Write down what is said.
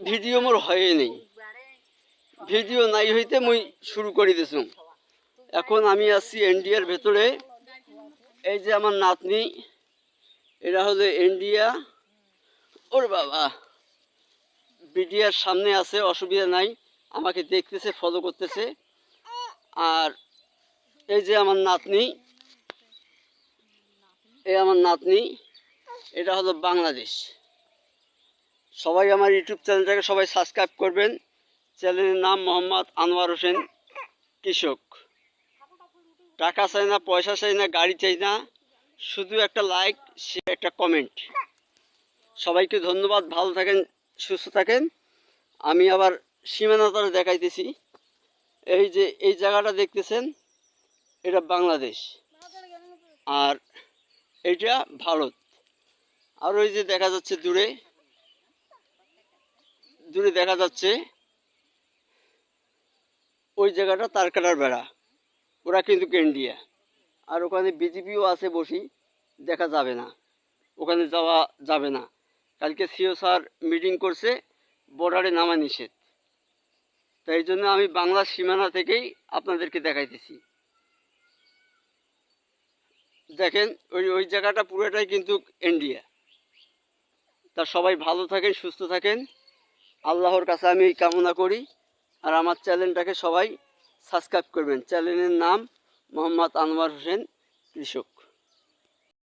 Video মোর হয়ে নেই। Video নাই হইতে মুই শুরু করে দিছুম এখন আমি আছি ইন্ডিয়ার ভেতরে। এই যে আমার নাতনি, এরা হলো ইন্ডিয়া ওর বাবা, বিডিআর সামনে আছে, অসুবিধা নাই। আমাকে দেখতেছে ফলো করতেছে। আর এই যে আমার নাতনি, এই আমার নাতনি, এটা হলো বাংলাদেশ। সবাই আমার ইউটিউব চ্যানেলটাকে সবাই সাবস্ক্রাইব করবেন। চ্যানেলের নাম মোহাম্মদ আনোয়ার হোসেন কৃষক। টাকা চাই না, পয়সা চাই না, গাড়ি চাই না, শুধু একটা লাইক সে একটা কমেন্ট সবাইকে ধন্যবাদ, ভালো থাকেন, সুস্থ থাকেন। আমি আবার সীমানাতার দেখাইতেছি। এই যে, এই জায়গাটা দেখতেছেন, এটা বাংলাদেশ। আর এটা ভারত। আর ওই যে দেখা যাচ্ছে দূরে দূরে দেখা যাচ্ছে, ওই জায়গাটা তারকাটার বেড়া। ওরা কিন্তু ইন্ডিয়া আর ওখানে বিজেপিও আছে বসি, দেখা যাবে না। ওখানে যাওয়া যাবে না। কালকে সিও স্যার মিটিং করছে বর্ডারে নামা নিষেধ। তাই জন্য আমি বাংলার সীমানা থেকেই আপনাদেরকে দেখাইতেছি। দেখেন, ওই ওই জায়গাটা পুরোটাই কিন্তু ইন্ডিয়া তা সবাই ভালো থাকেন, সুস্থ থাকেন। আল্লাহর কাছে আমি এই কামনা করি। আর আমার চ্যানেলটাকে সবাই সাবস্ক্রাইব করবেন। চ্যানেলের নাম মোহাম্মদ আনোয়ার হোসেন, কৃষক।